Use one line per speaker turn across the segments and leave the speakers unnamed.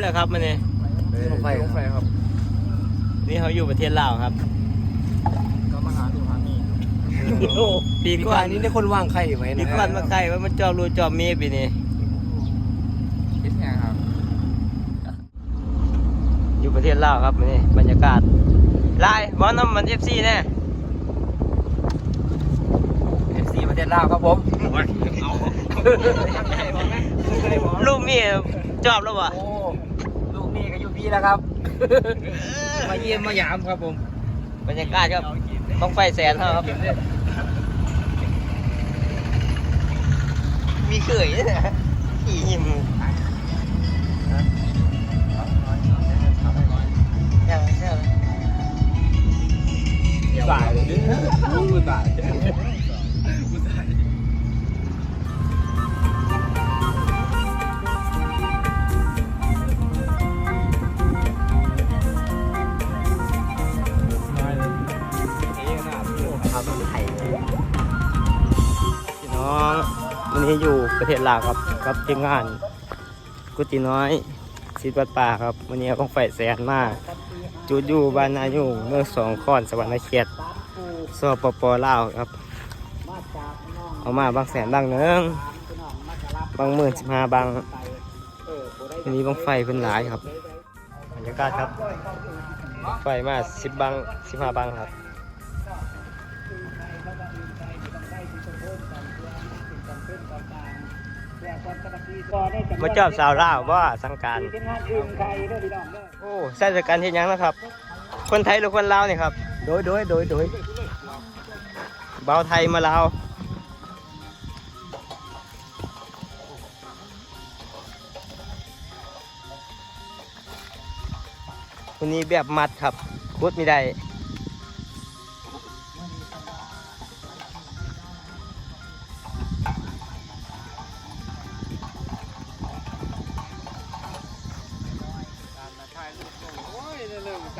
เลยครับมันนี่
ลงไฟลงไฟครับ
นี่เขาอยู่ประเทศลาวครับ
ก็มาหาดูหามี
ปี
ปี
ก่
ก่
อ
อนนนี้ได้คนว่างไข่ไว้นะ
ปีก่อนมาใครว่ามันจอบรูจอบเมีปีนี้
คิดไงครับ
อยู่ประเทศลาวครับนี่บรรยากาศลายบอลน้ำมันเอฟซีแน่
เอฟซีประเทศลาวครับผม
ลูกมีจอบแล้ววะ
โอ้ลู กนี่ก็อยู่พี่แล้วครับ มาเยี่ยมมายามครับผม
บรรยากาศครับต้องไฟแสนเท่าครับ มีเขยด้วยนะขี่หิมยังใช่ไหม
ตายเลยกูตาย
ครับ น้องวันนี้อยู่ประเทศลาวครับกับทีมงานกุฏิน้อยสิทธิ์วัดป่าครับวันนี้ต้องไฟแสนมากจุดอยู่บ้านนายุงเมื่อสองข้อนสวรรค์เขตสปปลาวครับเอามาบางแสนบางเนืองบางหมื่นสิบห้าบางวันนี้บางไฟเพิ่นหลายครับบรรยากาศครับ ไฟมาสิบบางสิบห้าบางครับ มาจอบสาวลาวว่าสังการโอ้ใส่จากการเห็นยังนะครับ คนไทยหรือคนลาวนี่ครับ
โดยโดยโดยโดย
เบาวไทยมาลาวคนนี้แบบมัดครับคุดไม่ได้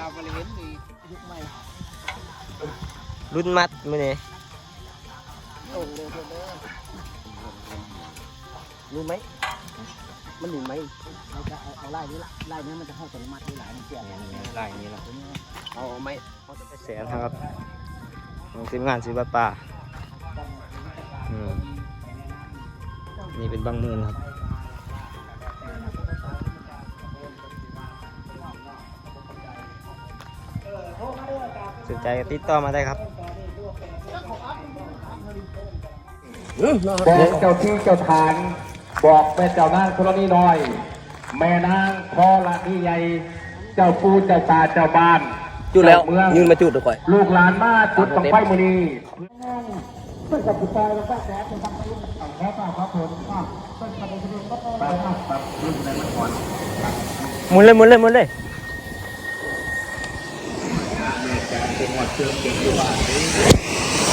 า
รบริเวณนี่ยุคใหม่
รุ่นมัดมือนี้
โอ้เร็วเร็วรู้ไหมมันหนุนไหมเราจะเอาเอาไล่นี้ละไล่นี้มันจะเข้าสมัติที่หลายมันเสียง
ลายนี้นะ
เอาไหม
แสนครับของทีมงานศิลปป่าอืมนี่เป็นบางหมื่นครับ ใจก็ติดต่อมาได้ครับ
บอกเจ้าที่เจ้าทานบอกแม่เจ้านางธรณีน้อย แม่นางพอละนี่ใหญ่ เจ้าปูเจ้าตาเจ้าบ้าน
จุดแล้ว
เมือง
ยืนมาจุดดีกว่า
ลูกหลานมาจุดต้องไฟมือนี้
หมุนเลยหมุนเลยหมุนเลย การเป็นหัวเชื่อ
มเป็นตัว
อ่าน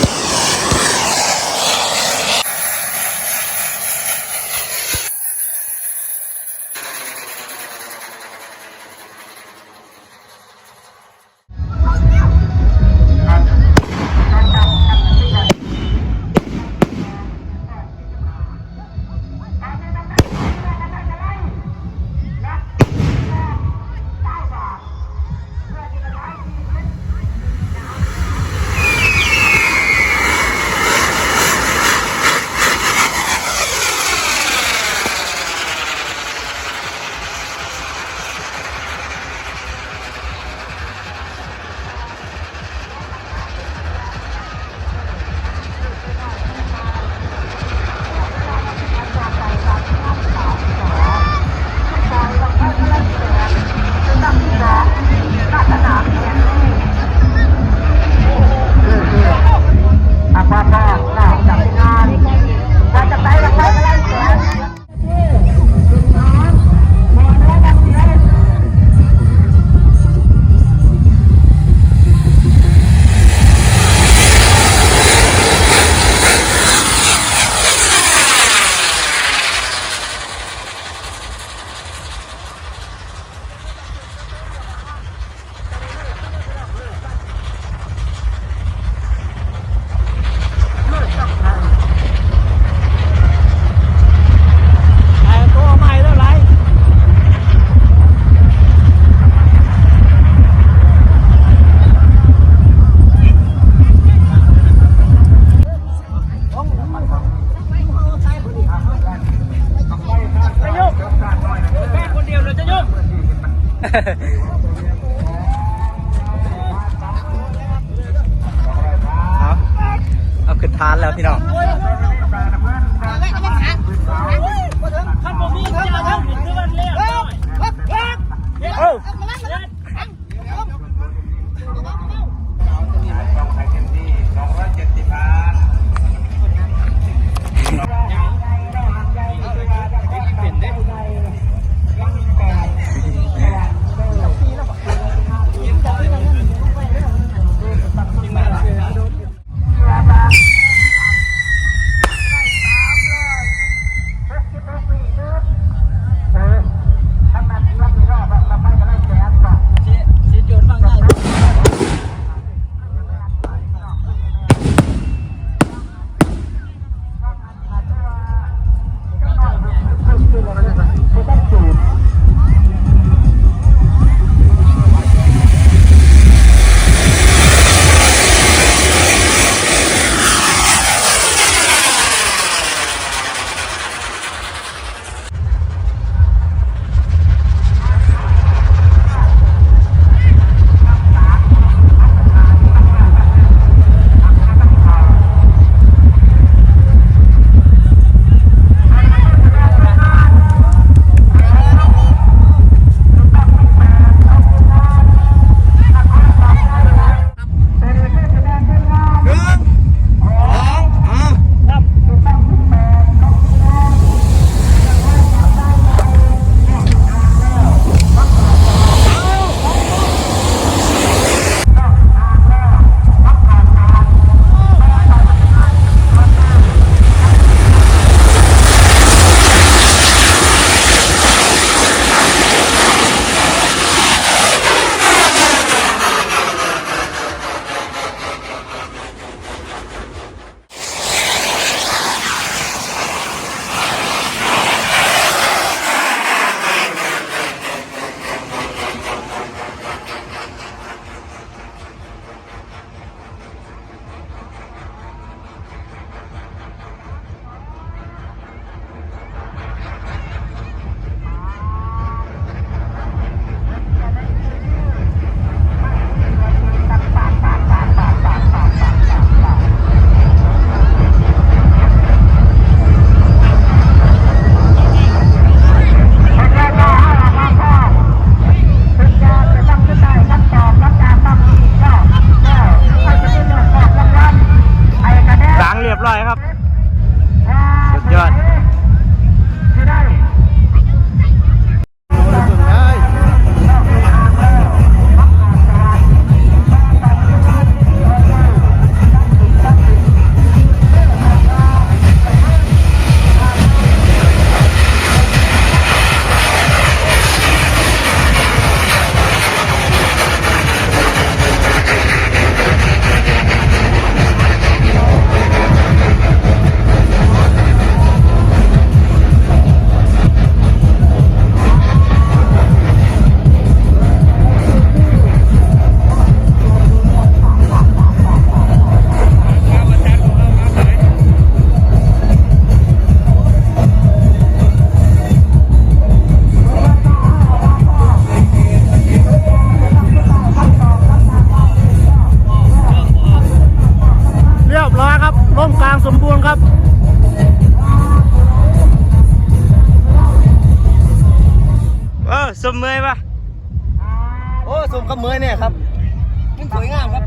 เอา
ขึ้นทานแล้วพี่
น้อง สมเมยปะ
โอ้สมกับเมยเนี่ยครับมันสวยงามครับ